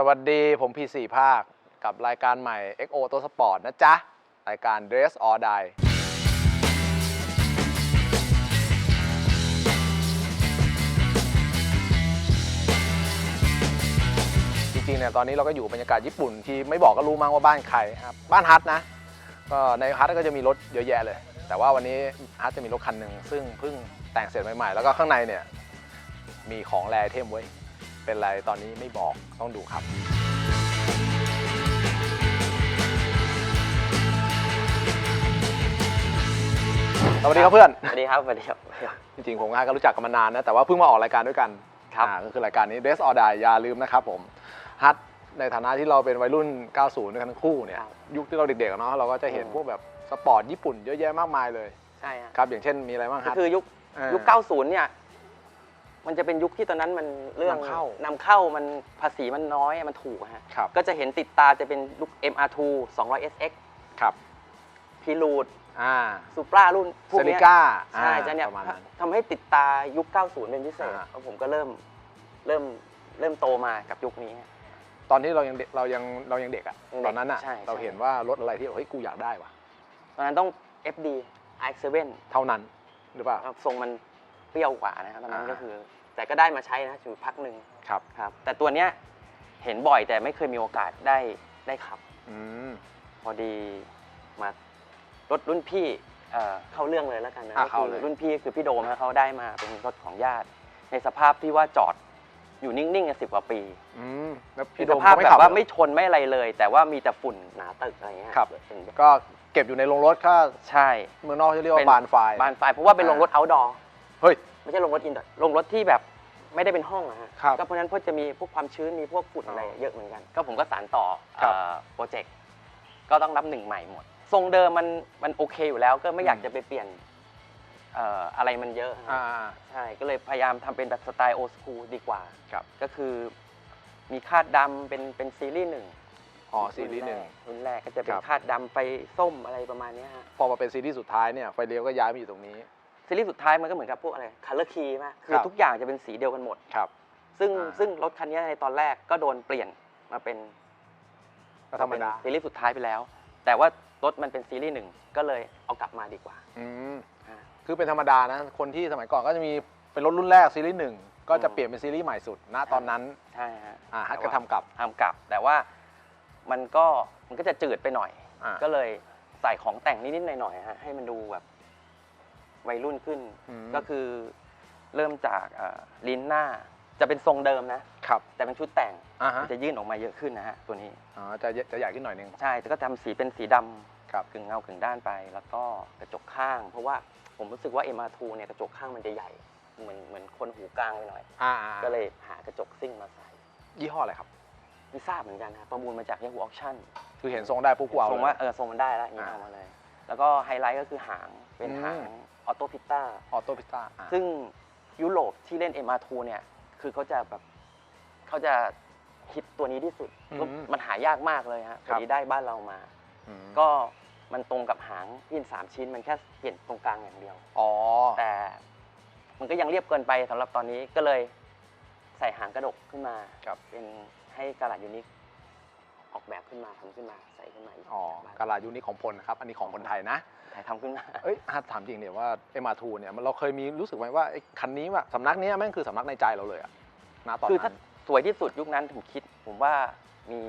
สวัสดีผมพีสี่ภาค กับรายการใหม่ XO ตัวสปอร์ตนะจ๊ะ รายการ Dress or Die จริงๆเนี่ยตอนนี้เราก็อยู่บรรยากาศญี่ปุ่นที่ไม่บอกก็รู้มั้งว่าบ้านใครครับบ้านฮัทนะ ก็ในฮัทก็จะมีรถเยอะแยะเลย แต่ว่าวันนี้ฮัทจะมีรถคันหนึ่งซึ่งเพิ่งแต่งเสร็จใหม่ๆ แล้วก็ข้างในเนี่ยมีของแรเทมไว้ย เป็นไรตอนนี้ไม่บอกต้องดูครับ สวัสดีครับเพื่อน สวัสดีครับสวัสดีครับสวัสดีครับจริงๆ ผมกับฮัทก็รู้จักกันมานานนะ แต่ว่าเพิ่งมาออกรายการด้วยกันครับอ่าก็คือรายการนี้ Dress or Die อย่าลืมนะครับผมฮัทในฐานะที่เราเป็นวัยรุ่น 90 ด้วยกันทั้งคู่เนี่ยครับยุคที่เราเด็กๆอะเนาะเราก็จะเห็นอืมพวกแบบสปอร์ตญี่ปุ่นเยอะแยะมากมายเลย ใช่ฮะครับ อย่างเช่นมีอะไรบ้างก็ฮัทคือยุคเออยุค 90 เนี่ย มันจะเป็นยุคที่ตอนนั้นมันเรื่องนำเข้านำเข้ามันภาษีมันน้อยมันถูกอะฮะครับก็จะเห็นติดตาจะเป็นยุค MR2 200 SX ครับพีรูดอ่าซูปรารุ่นพวเซกนิเนี้ยก้าใช่จะเนี่ยประมาณนั้นทำให้ติดตายุค 90 เป็นพิเศษอ่าแล้วผมก็เริ่มเริ่มเริ่มโตมากับยุคนี้ฮะตอนที่เรายังเด็กเรายังเรายังเด็กอะยังเด็กตอนนั้นอะใช่เราใช่เห็นว่ารถอะไรที่เฮ้ยกูอยากได้ว่ะตอนนั้นต้อง FD RX7 เท่านั้นหรือเปล่าทรงมัน เปรี้ยวกว่านะครับตอนนั้นอ่า ก็คือ แต่ก็ได้มาใช้นะอยู่พักหนึ่งครับครับ แต่ตัวเนี้ยเห็นบ่อยแต่ไม่เคยมีโอกาสได้ได้ขับ อืม พอดีมารถรุ่นพี่เอ่อเข้าเรื่องเลยแล้วกันนะอะก็เข้าคือเลย รุ่นพี่คือพี่โดมนะเขาได้มาเป็นรถของญาติ ในสภาพที่ว่าจอดอยู่นิ่งๆกันสิบกว่าปีอืมแล้วในพี่โดสมภาพเขาไม่แบขับบว่าเหรอไม่ชนไม่อะไรเลย แต่ว่ามีแต่ฝุ่นหนาตึกอะไรเงี้ยครับ เป็นแบบก็เก็บอยู่ในโรงรถก็ใช่ เมืองนอกจะเรียกว่าเป็นบานไฟบานไฟเพราะว่าเป็นโรงรถ outdoor เฮ้ย ไม่ใช่โรงรถอินดอร์โรงรถที่แบบไม่ได้เป็นห้องนะฮะครับก็เพราะฉะนั้นพวกจะมีพวกความชื้นมีพวกฝุ่นอะไรอ๋อเยอะเหมือนกัน ก็ผมก็สานต่อครับ เอ่อโปรเจกต์ก็ต้องรับหนึ่งใหม่หมด ทรงเดิมมันมันโอเคอยู่แล้วก็ไม่อยากอืมจะไปเปลี่ยนเอ่ออะไรมันเยอะฮะ อ่า ใช่ ก็เลยพยายามทำเป็นแบบสไตล์โอ s คูลดีกว่า ครับ ก็คือมีคาดดำเป็นเป็นซีรีส์หนึ่งอ๋อซีรีส์หนึ่ง รุ่นแรกก็จะเป็คนรับ คาดดำไฟส้มอะไรประมาณเนี้ยฮะ พอมาเป็นซีรีส์สุดท้ายเนี่ยไฟเลี้ยวก็ย้ายมาอยู่ตรงนี้ ซีรีส์สุดท้ายมันก็เหมือนกับพวกอะไรคัลเลอร์คีมากคืคอรับทุกอย่างจะเป็นสีเดียวกันหมด ครับ ซึ่งอ่าซึ่งรถคันนี้ในตอนแรกก็โดนเปลี่ยนมาเป็นก็ธรรมดาเป็นซีรีส์สุดท้ายไปแล้ว แต่ว่ารถมันเป็นซีรีส์หนึ่งก็เลยเอากลับมาดีกว่าอืมอ่าคือเป็นธรรมดานะ คนที่สมัยก่อนก็จะมีเป็นรถรุ่นแรกซีรีส์หนึ่งก็จะอืมเปลี่ยนเป็นซีรีส์ใหม่สุดณตอนนั้นใช่ฮะอ่าฮัทแต่ก็ว่าทำกลับทำกลับ แต่ว่ามันก็มันก็จะจืดไปหน่อยอ่าก็เลยใส่ของแต่งนิดๆหน่อยๆฮะให้มันดูแบบ วัยรุ่นขึ้นมก็คือเริ่มจากเอ่อลิ้นหน้าจะเป็นทรงเดิมนะ ครับแต่เป็นชุดแต่งอ่าฮะมันจะยื่นออกมาเยอะขึ้นนะฮะตัวนี้อ๋อจะเยจะใหญ่ขึ้นหน่อยนึง ใช่แต่ก็ทำสีเป็นสีดำครับ กึ่งเงากึ่งด้านไป แล้วก็กระจกข้าง เพราะว่าผมรู้สึกว่า MR2 เนี่ยกระจกข้างมันจะใหญ่เหมือนเหมือนคนหูกลางไปหน่อย อ่าก็เลยหากระจกซิ่งมาใส่ยี่ห้ออะไรครับ ไม่ทราบเหมือนกันนะประมูลมาจาก Yahoo Auction คือเห็นทรงได้ปุ๊บกูเอาทรงเลยว่าเออทรงมันได้แล้วอย่างนี้อ่าเอามาเลย แล้วก็ไฮไลท์ก็คือหางเป็นอืม หาง ออโตพิต้าออโต้พิต้าซึ่งยุโรปที่เล่น MR2 เนี่ย คือเขาจะแบบเขาจะฮิตตัวนี้ที่สุด มันหายากมากเลยฮะพอดีได้บ้านเรามา ก็มันตรงกับหางที่สามชิ้น มันแค่เปลี่ยนตรงกลางอย่างเดียว อ๋อ แต่มันก็ยังเรียบเกินไปสำหรับตอนนี้ก็เลยใส่หางกระดกขึ้นมาครับเป็นให้กาลาดยูนิค ออกแบบขึ้นมาทำขึ้นมาใส่ขึ้นมาอีกอ๋อกาลายูนิของพลนะครับ อันนี้ของคนไทยนะ ถ่ายทำขึ้นมา เอ้ยฮัทถามจริงเนี่ยว่าเอ็มอาร์ทูเนี่ยมันเราเคยมีรู้สึกไหมว่าไอ้คันนี้ว่าสำนักเนี้ยแม่งคือสำนักในใจเราเลยอะณตอนคือถ้านั้นสวยที่สุดยุคนั้นผมคิด ผมว่ามี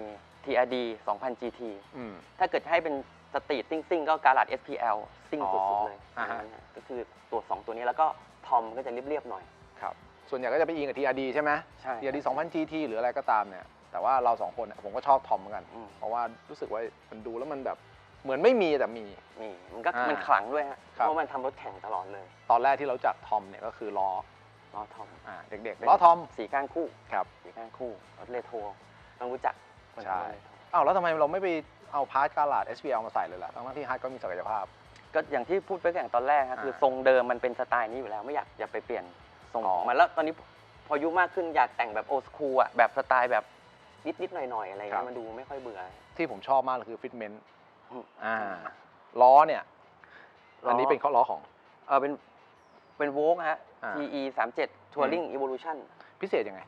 TRD 2000 GT อืม ถ้าเกิดให้เป็นสตรีทซิ่งซิ่งก็กาลาด SPL ซิ่งอ๋อสุดๆเลยอ่าฮะอันนั้นน่ะก็คือตัว 2 ตัวนี้แล้วก็ทอมก็จะเรียบๆหน่อย ครับส่วนใหญ่ก็จะไปอิงกับ TRD ใช่ไหมใช่ TRD 2000 GT หรืออะไรก็ตามเนี่ย แต่ว่าเราสองคนเนี่ยผมก็ชอบทอมเหมือนกัน อืม เพราะว่ารู้สึกว่ามันดูแล้วมันแบบเหมือนไม่มีแต่มี นี่มันก็อ่ามัมันขลังด้วยฮะครับเพราะมันทำรถแข่งตลอดเลยตอนแรกที่เราจัดทอมเนี่ยก็คือล้อล้อทอมอ่าเด็กๆล้อทอมสีก้านคู่ครับ สีก้านคู่รถเรโทรต้องรู้จักคนใช่ ทำรถเรโทรอ้าวแล้วทำไมเราไม่ไปเอาพาร์ทกาลาด SPL มาใส่เลยล่ะ ทั้งๆที่ฮัทก็มีศักยภาพ ก็อย่างที่พูดไปอย่างตอนแรกครับอ่าคือทรงเดิมมันเป็นสไตล์นี้อยู่แล้วไม่อยากอย่าไปเปลี่ยนทรงอ๋อของมันแล้วตอนนี้พออายุมากขึ้นอยากแต่งแบบโอ s คูลอะแบบสไตล์แบบ นิดๆหน่อยๆอะไรเงี้ยมันดูไม่ค่อยเบื่อ ที่ผมชอบมากเลยคือฟิตเมนต์อืม อ่าล้อเนี่ย อันนี้ล้อเป็นข้อล้อของ เออเป็นเป็นโวกฮะ อ่า TE 3 7 Touring Evolution พิเศษยังไง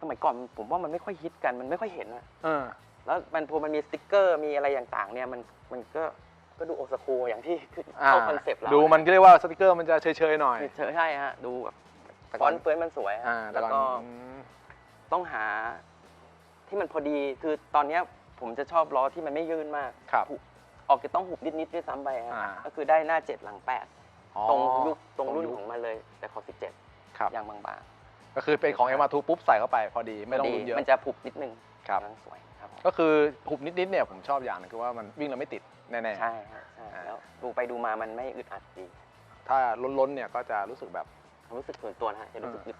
สมัยก่อนผมว่ามันไม่ค่อยฮิตกันมันไม่ค่อยเห็นอะเออ แล้วมันพอมันมีสติกเกอร์มีอะไรต่างๆเนี่ยมันมันก็ก็ดูโอสคูอย่างที่คืออ่า เข้าคอนเซปต์เราดูมันก็เรียกว่าสติกเกอร์มันจะเฉยๆหน่อย เฉยๆใช่ฮะ ดูแบบแต่ฟก่ออน นต์เฟิร์นมันสวยฮะอ่าแต่แล้วก่อนก็อืม ต้องหาที่มันพอดีคือตอนเนี้ยผมจะชอบล้อที่มันไม่ยื่นมากครับ หุบออกจะต้องหุบนิดๆด้วยซ้ำไปฮะอ่า ก็คือได้หน้าเจ็ดหลังแปดอ๋อ ตรงยุคตรงรุ่นยุคของมันเลย แต่ขอสิบเจ็ดครับ ยางบางก็คือเป็นของเอ็มาทูปุ๊บใส่เข้าไปพอดีๆไม่ต้องดีลุ้นเยอะ มันจะผุบนิดนึงครับ กำลังสวยครับผมก็คือหุบนิดๆเนี่ยผมชอบอย่างหนึงคือว่ามันวิ่งแล้วไม่ติดแน่ใช่ฮะใช่อ่าแล้วดูไปดูมามันไม่อึดอัดดีๆถ้าล้นๆเนี่ยก็จะรู้สึกแบบ ความรู้สึกส่วนตัวนะฮะจะรู้สึกอืมอึด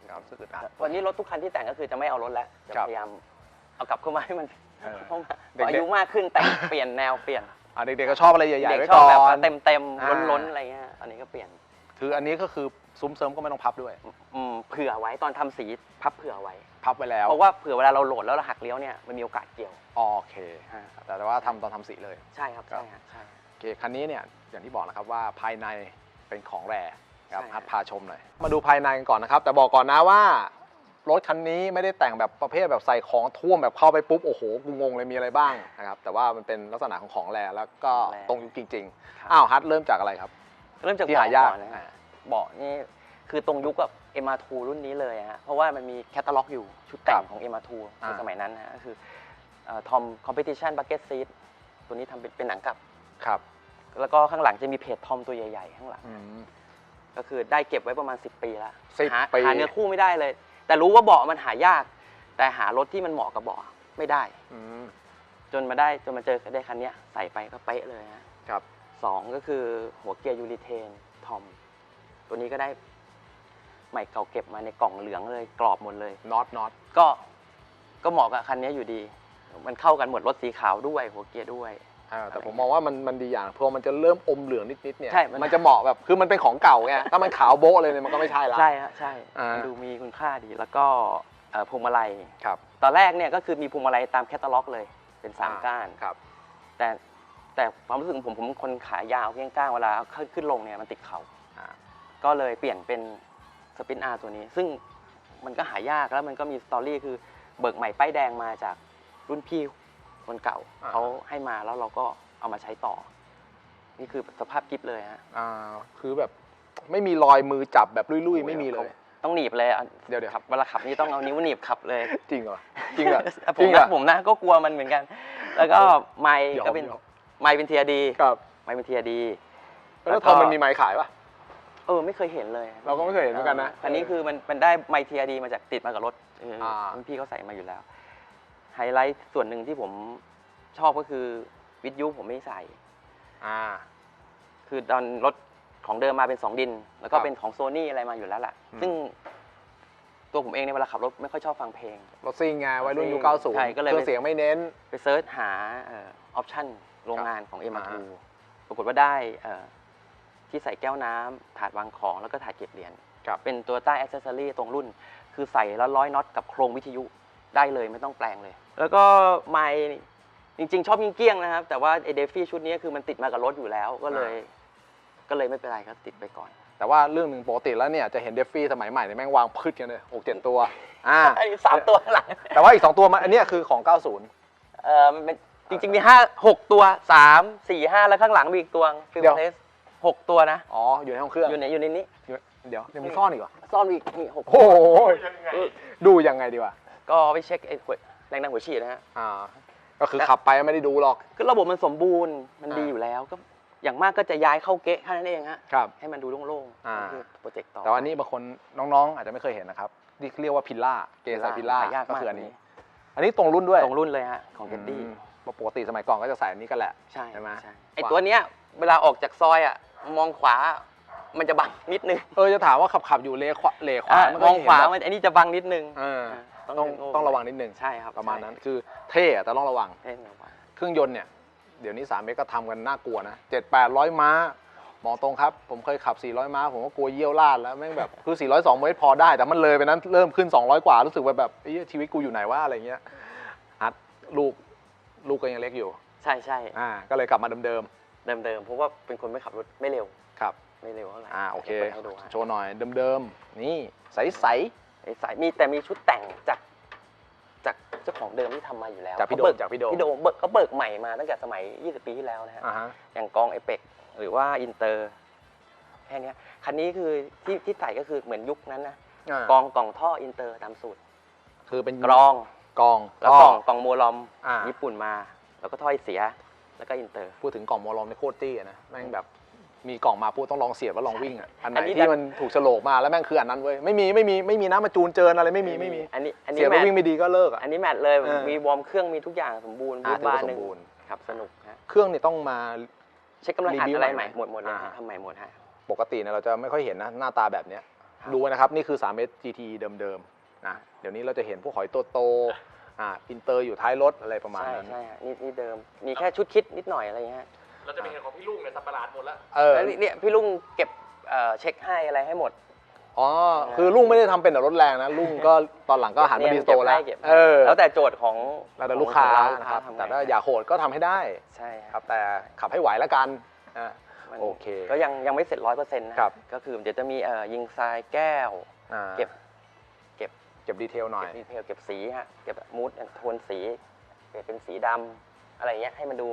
อัดครับรู้สึกอึดอัด วันนี้รถทุกคันที่แต่งก็คือจะไม่เอารถแล้วจะครับพยายามเอากลับเข้ามาให้มันเออเข้ามาเด็กๆ อายุมากขึ้นแต่งเปลี่ยนแนวเปลี่ยนอะเด็กๆก็ชอบอะไรใหญ่ๆเด็กไว้ชอบก่แบบอว่านเต็มเต็มๆอ่า ล้นๆอะไรเงี้ยอันนี้ก็เปลี่ยนคืออันนี้ก็คือซุ้มเสริมก็ไม่ต้องพับด้วย อืมเผื่อไว้ตอนทำสีพับเผื่อไว้ พับไว้แล้ว เพราะว่าเผื่อเวลาเราโหลดแล้วเราหักเลี้ยวเนี่ยมันมีโอกาสเกี่ยวโอเคอ่าแต่แต่ว่าทำตอนทำสีเลย ใช่ครับครับ ใช่ครับใช่ โอเค คันนี้เนี่ย อย่างที่บอกนะครับว่าภายในเป็นของแร ครับใช่ฮัทพาชมหน่อย มาดูภายในกันก่อนนะครับ แต่บอกก่อนนะว่ารถคันนี้ไม่ได้แต่งแบบประเภทแบบใส่ของท่วมแบบเข้าไปปุ๊บโอ้โหกูงงเลยมีอะไรบ้างนะครับแต่ว่ามันเป็นลักษณะของของแรแล้วก็ตรงยุคจริงครับๆอ้าวฮัทเริ่มจากอะไรครับ เริ่มจากที่เบาะหายาก ก่อนนะอ่าฮะเบาะนี่คือตรงยุคกับ MR2 รุ่นนี้เลยฮะเพราะว่ามันมีแคตตาล็อกอยู่ชุดแต่งของ MR2 ในอ่าสมัยนั้นนะฮะก็คือทอมคอมเพติชันบักเก็ตซีทตัวนี้ทำเป็นเป็นหนังกลับ ครับแล้วก็ข้างหลังจะมีเพจทอมตัวใหญ่ ๆ ข้างหลัง อืม ก็คือได้เก็บไว้ประมาณ 10 ปีแล้ว10หาปี หาเนื้อคู่ไม่ได้เลย แต่รู้ว่าเบาะมันหายาก แต่หารถที่มันเหมาะกับเบาะไม่ได้ อืมจนมาได้จนมาเจอได้คันเนี้ยใส่ไปก็เป๊ะเลยฮะครับ สองก็คือหัวเกียร์ยูริเทนทอม ตัวนี้ก็ได้ใหม่เก่าเก็บมาในกล่องเหลืองเลยกรอบหมดเลย น็อตน็อตก็ก็เหมาะกับคันนี้อยู่ดี มันเข้ากันหมดรถสีขาวด้วย หัวเกียร์ด้วย อ่าแต่ผมมองว่ามันมันดีอย่างพอมันจะเริ่มอมเหลืองนิดๆเนี่ยใช่มัน มันจะเหมาะแบบคือมันเป็นของเก่าไงถ้ามันขาวโบ๊ะเลยเนี่ยมันก็ไม่ใช่ละ ใช่ฮะใช่อ่ามัมันดูมีคุณค่าดีแล้วก็เอ่อพวงมาลัย ครับตอนแรกเนี่ยก็คือมีพวงมาลัยตามแคตตาล็อกเลยเป็นสามก้าน ครับ แต่แต่ความรู้สึกของผมผมเป็นคนขายาวเพียงก้างเวลาขึ้นขึ้นลงเนี่ยมันติดเขาอ่าก็เลยเปลี่ยนเป็นสปินอาร์ตัวนี้ ซึ่งมันก็หายากแล้วมันก็มีสตอรี่คือเบิกใหม่ป้ายแดงมาจากรุ่นพี่ คนเก่าอ่า เขาให้มาแล้วเราก็เอามาใช้ต่อ นี่คือสภาพกิฟเลยฮะอ่าคือแบบไม่มีรอยมือจับแบบลุยๆ ไม่มีเลยต้องหนีบเลยอะเดี๋ยวเดี๋ยวขับเวลาขับนี่ต้องเอานิ้วหนีบขับเลย จริงเหรอจริงเหรอผจริมงเหรนะอ ผมนะก็กลัวมันเหมือนกัน แล้วก็ไมค์ยอมก็เป็นยอม ไมค์เป็นเทียดีครับไมค์เป็นเทียดี แล้วทอมมันมีไม้ขายป่ะเออไม่เคยเห็นเลยเราก็ไม่เคยเห็นเหมือนกันนะอันนี้คือมันมันได้ไมค์เทียดีมาจากติดมากับรถเอออ่ารุ่นพี่เขาใส่มาอยู่แล้ว ไฮไลท์ส่วนหนึ่งที่ผมชอบก็คือวิทยุผมไม่ใส่ อ่า คือตอนรถของเดิมมาเป็น2ดิน แล้วก็ครับเป็นของโซนี่อะไรมาอยู่แล้วล่ะ อืม ซึ่งตัวผมเองในยเวลาขับรถไม่ค่อยชอบฟังเพลง รถซิ่งไงวัยรุ่นรถซิ่งยุค90ใช่ก็เลยเครื่องเสียงไม่เน้น ไปเซิร์ชหาออปชั่นโรงงานของ m อ่า r 2ปรากฏว่าได้เอ่อที่ใส่แก้วน้ำถาดวางของแล้วก็ถาดเก็บเหรียญ ครับ เป็นตัวใต้อ c เซสซอรี่ตรงรุ่น คือใส่แล้วร้อยน็อตกับโครงวิทยุ ได้เลยไม่ต้องแปลงเลย แล้วก็ไมค์จริง ๆ ชอบยิงเกี้ยงนะครับ แต่ว่าไอเดฟี่ชุดนี้คือมันติดมากับรถอยู่แล้วก็เลย ก็เลยไม่เป็นไรก็ติดไปก่อน แต่ว่าเรื่องหนึ่งปกติแล้วเนี่ยจะเห็นเดฟฟี่สมัยใหม่เนี่ยแม่งวางพืชกันเลยหกเจ็ดตัวอ่าไอ้สามตัวข้างหลังแต่ว่าอีก 2 ตัวมันอันเนี้ยคือของ 90 เออมันเป็นจริงๆมีห้าหกตัวสามสี่ห้าแล้วข้างหลังมีอีกตัวฟิลเดี๋ยว เทสหกตัวนะ อ๋ออยู่ในห้องเครื่องอยู่ในอยู่ในนี้เดี๋ยวยังมีซ่อนอีกเหรอซ่อนอีกมีหกโอ้โหดูยังไงดีวะ ก็ไปเช็คไอ้หัวแรงดันหัวฉีดนะฮะ อ่า ก็คือขับไปไม่ได้ดูหรอกก็ระบบมันสมบูรณ์มันดีอ่าอยู่แล้วก็อย่างมากก็จะย้ายเข้าเก๊ะแค่นั้นเองฮะ ครับ ให้มันดูโล่งอ่า ๆคือโปรเจกต์ต่อแต่ว่านี่บางคนน้องๆ อาจจะไม่เคยเห็นนะครับที่เรียกว่าพิลล่า เกสายพิลล่าหายากก็มากคืออันนี้ อันนี้ตรงรุ่นด้วยตรงรุ่นเลยฮะของเกตตี้อืมปกติสมัยก่อนก็จะใส่อันนี้กันแหละ ใช่ใช่ไหม ไอตัวเนี้ยเวลาออกจากซอยอะมองขวามันจะบังนิดนึงเออจะถามว่าขับขับๆอยู่เลขวาเลขวาอะมันมก็องเห็นขวาแบบมันอันนี้จะบังนิดนึง เออ อะต้องต้องระวังนิดนึงใช่ครับประมาณใช่นั้นคือเท่อะแต่ต้องระวังใช่ระวังเครื่องยนต์เนี่ยเดี๋ยวนี้3เมตรก็ทำกันน่ากลัวนะ7 800 ม้าหมอตรงครับ ผมเคยขับ 400 ม้า ผมก็กลัวเยี่ยวลาดแล้วแม่งแบบคือ 402เมตรพอได้ แต่มันเลยไปนั้นเริ่มขึ้น 200 กว่า รู้สึกว่าแบบเอ้ยชีวิตกูอยู่ไหนวะอะไรเงี้ยอัดลูกลูกก็ยังเล็กอยู่ ใช่ใช่อ่าก็เลยกลับมาเดิมเดิมๆเพราะว่าเป็นคนไม่ขับรถไม่เร็ว ๆครับ ไม่เร็วเท่าไหร่อ่าโอเค ดี๋ยวปิดให้ดูฮะโชว์หน่อยเดิมๆนี่ใส ใสๆมีแต่มีชุดแต่งจากจากเจ้าของเดิมที่ทำมาอยู่แล้วจากพี่โดเขมเบิจากพี่โดม พี่โดมเบิกเขาเบิกใหม่มาตั้งแต่สมัย 20 ปีที่แล้วนะฮะ อ่าฮะ อย่างกองเอเปกหรือว่าอินเตอร์แค่เนี้ยคันนี้คือที่ที่ใส่ก็คือเหมือนยุคนั้นนะากองกล่องท่ออินเตอร์ตามสูตร คือเป็นกรองกองแล้วท่กล่องกล่องโมลอมอ่าญี่ปุ่นมา แล้วก็ถ้อยเสียแล้วก็อินเตอร์ พูดถึงกล่องโมลอมในโคตรตี้อะนะแม่งแบบ มีกล่องมาพูดต้องลองเสียบแล้วลองวิ่งอะอันไหนอันนี้ที่มันถูกโฉลกมาแล้วแม่งคืออันนั้นเว้ยไม่มีไม่มีไม่มีน้ำมาจูนเจินอะไรไม่มีไม่มีอันนี้อันเสีนี้ยบแมแล้วทวิ่งไม่ดีก็เลิกอะ อันนี้แมทเลยเออมีวอร์มเครื่องมีทุกอย่างสมบูรณ์อ่าบูทถือว่าบาร์หนึ่งสมบูรณ์ ครับสนุกฮะเครื่องนี่ต้องมา เช็คกำลังอัดรีวิวอะไรใหใหม่ม่ไหมหมดหมดเลยอ่าฮะทำใหม่หมดฮะ ปกติเนี่ยเราจะไม่ค่อยเห็นนะหน้าตาแบบเนี้ยครับ ดูนะครับ นี่คือ 3S GT เดิมๆนะเดี๋ยวนี้เราจะเห็นพวกหอยโตโตอ่าอินเตอร์อยู่ท้ายรถอะไรประมาณใช่นั้น ใช่ฮะนี่นี่เดิมมีแค่ชุดคิดนิดหน่อยอะไรเงี้ยฮะ เราจะไปเห็นของพี่ลุงเนี่ยสับประหลาดหมดแล้ว เออแล้วนี่เนี่ยพี่ลุงเก็บเอ่อเช็คให้อะไรให้หมด อ๋อคือลุงไม่ได้ทำเป็นแต่รถแรงนะลุงก็ตอนหลังก็หันมาดีสโตร์แล้วเก็บให้เออแล้วแต่โจทย์ของแล้วแต่ลูกค้าของนะครับทำไงแต่ถ้าอยากโหดก็ทำให้ได้ใช่ครับแต่ขับให้ไหวแล้วกันอ่ามันโอเคก็ยังยังไม่เสร็จร้อยเปอร์เซ็นต์นะครับ ก็คือเดี๋ยวจะมีเอ่อยิงทรายแก้ว อ่าเก็บเก็บเก็บดีเทลหน่อย เก็บดีเทลเก็บสีฮะเก็บมูดโทนสีเปลี่ยนเป็นสีดำอะไรเงี้ยให้มันดู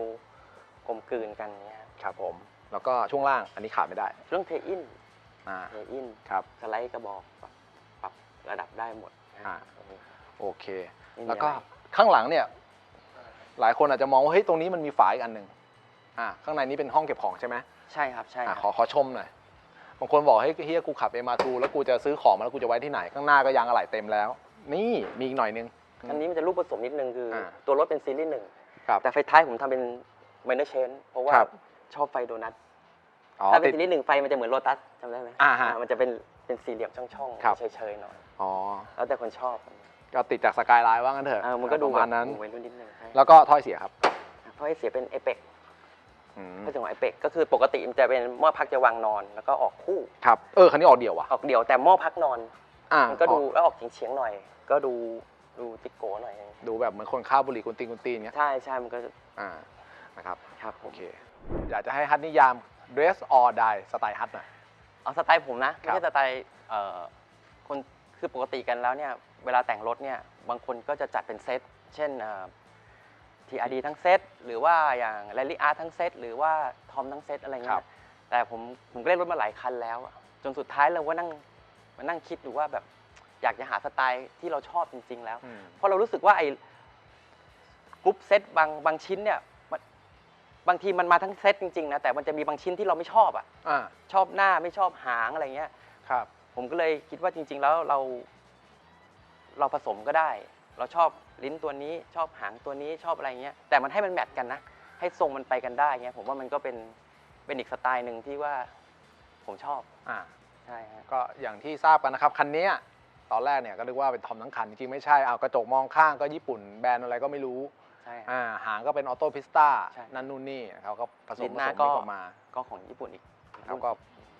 กลมกลืนกันเงี้ยครับผม แล้วก็ช่วงล่างอันนี้ขาดไม่ได้เรื่องเทอินอ่าเทอินครับ สไลด์กระบอกปรับปรับระดับได้หมดนะอ่าตรงนี้โอเค ไม่มีแล้วก็อะไร ข้างหลังเนี่ย หลายคนอาจจะมองว่าเฮ้ยตรงนี้มันมีฝาอีกอันหนึ่งอ่าข้างในนี้เป็นห้องเก็บของใช่ไหมใช่ครับใช่คอ่ารับขอขอชมหน่อยบางคนบอกเฮ้ยเฮียกูขับเอมาทูแล้วกูจะซื้อของมาแล้วกูจะไว้ที่ไหน ข้างหน้าก็ยางอะไหล่เต็มแล้ว นี่มีอีกหน่อยนึง อันนี้มันจะรูปผสมนิดนึงคืออาตัวรถเป็นซีรีส์หนึ่งครับ แต่ไฟท้ายผมทำเป็น ไมเนอร์เชนเพราะว่าครับชอบไฟโดนัทอ๋อถ้าเป็ตินด ซีรีส์หนึ่งไฟมันจะเหมือนโลตัสจำได้ไหมอ่าฮะมันจะเป็นเป็นสี่เหลี่ยมช่องครับ ๆเฉยๆหน่อยอ๋อแล้วแต่คนชอบก็ติดจากสกายไลน์ว่างั้นเถอะเออมันก็ดูประมาณนั้นแบบวัยรุ่นนิดนึงใช่แล้วก็ถ้อยเสียครับเพราะให้เสียเป็นเอเปกอืมถ้าถึงของเอเปกก็คือปกติมันจะเป็นหม้อพักจะวางนอน แล้วก็ออกคู่ครับเออคันนี้ออกเดี่ยวว่ะออกเดี่ยวแต่หม้อพักนอน อ่ามันก็ดูออแล้วออกเฉียงๆหน่อย ก็ดูดูติโกหน่อย ดูแบบเหมือนคนข้าวบุหรี่กุนตีนกุนตีนเงี้ยใช่ใช่มันก็จะอ่า นะครับครับผโอมเคอยากจะให้ฮัทนิยาม dress or die สไตล์ฮัทหน่อย เอาสไตล์ผมนะครัไม่บ ใช่สไตล์เอ่อคนคือปกติกันแล้วเนี่ยเวลาแต่งรถเนี่ยบางคนก็จะจัดเป็นเซตเช่นทีอาร์ดีทั้งเซตหรือว่าอย่างแรลลี่อาร์ทั้งเซตหรือว่าทอมทั้งเซตอะไรครัเงี้บยแต่ผมผมก็เล่นรถมาหลายคันแล้วอะจนสุดท้ายเราก็นั่งมานั่งคิดดูว่าแบบอยากจะหาสไตล์ที่เราชอบจริง ๆ แล้วอืมเพราะเรารู้สึกว่าไอ้กรุ๊ปเซตบางบางชิ้นเนี่ยมัน บางทีมันมาทั้งเซตจริงๆนะแต่มันจะมีบางชิ้นที่เราไม่ชอบอะอ่าชอบหน้าไม่ชอบหางอะไรเงี้ย ครับ ผมก็เลยคิดว่าจริง ๆ แล้วเรา เราผสมก็ได้ เราชอบลิ้นตัวนี้ชอบหางตัวนี้ชอบอะไรเงี้ยแต่มันให้มันแมทกันนะ ให้ทรงมันไปกันได้เงี้ยผมว่ามันก็เป็นเป็นอีกสไตล์หนึ่งที่ว่าผมชอบอ่า ใช่ฮะ ก็อย่างที่ทราบกันนะครับ คันเนี้ยตอนแรกเนี่ยก็นึกว่าเป็นทอมทั้งคัน จริงๆไม่ใช่เอากระจกมองข้างก็ญี่ปุ่นแบรนด์อะไรก็ไม่รู้ ใช่ฮะอ่าหางก็เป็นออโต้พิสตาใช่นั่นนู่นนี่เขาก็ผสลิ้มนผหน้าสมก็นี่ออกมาก็ของญี่ปุ่นอีกครับก็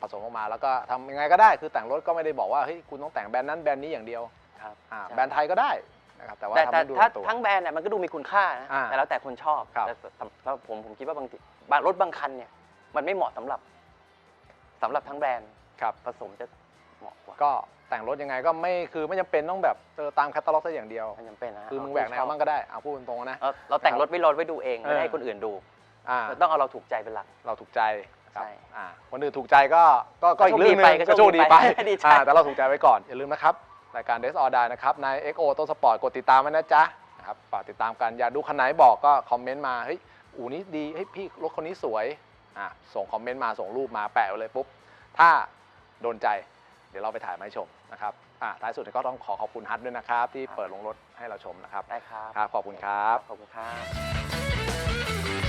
ผสมออกมาแล้วก็ทำยังไงก็ได้คือแต่งรถก็ไม่ได้บอกว่าเฮ้ยคุณต้องแต่งแบรนด์นั้นแบรนด์นี้อย่างเดียวครับอ่าใช่ แบรนด์ไทยก็ได้นะครับแต่ว่าแต่ทำแต่ให้ดูถ้าเป็นตัว ทั้งแบรนด์เนี่ยมันก็ดูมีคุณค่านะอ่าแต่แล้วแต่คนชอบครับ แต่สำแล้วผมผมคิดว่าบางทีบางรถบางคันเนี่ยมันไม่เหมาะสำหรับสำหรับทั้งแบรนด์ครับผสมจะ เหมาะกว่าก็แต่งรถยังไงก็ไม่คือไม่จำเป็นต้องแบบเออตามแคตตาล็อกซะอย่างเดียวไม่จำเป็นนะคือมึงแหวกแนวมั่งก็ได้เอาพูดตรงๆนะ เราเราแต่งรถไว้รถไว้ดูเองเออไม่ได้ให้คนอื่นดูอ่าเราต้องเอาเราถูกใจเป็นหลัก เราถูกใจครับใช่อ่าคนอื่นถูกใจก็ก็ก็อีกก็โชคเรื่องหนึดีไปงก็ก็โชโชคคดีดีไปไปดีใจ อ่าแต่เราถูกใจไว้ก่อน อย่าลืมนะครับรายการ Des or Die นะครับใน X O ต้นสปอร์ตกดติดตามไว้นะจ๊ะนะครับฝากติดตามกันอยากดูคันไหนบอกก็คอมเมนต์มาเฮ้ยอูนี้ดีเฮ้ยพี่รถคนนี้สวยอ่าส่งคอมเมนต์มาส่งรูปมาแปะไว้เลยปุ๊บถ้าโดนใจเดี๋ยวเราไปถ่ายมาให้ชมนะครับอ่าท้ายสุดก็ต้องขอขอบคุณฮัทด้วยนะครับ ที่เปิดลงรถให้เราชมนะครับได้ครับ ครับขอบคุณครับ ขอบคุณครับ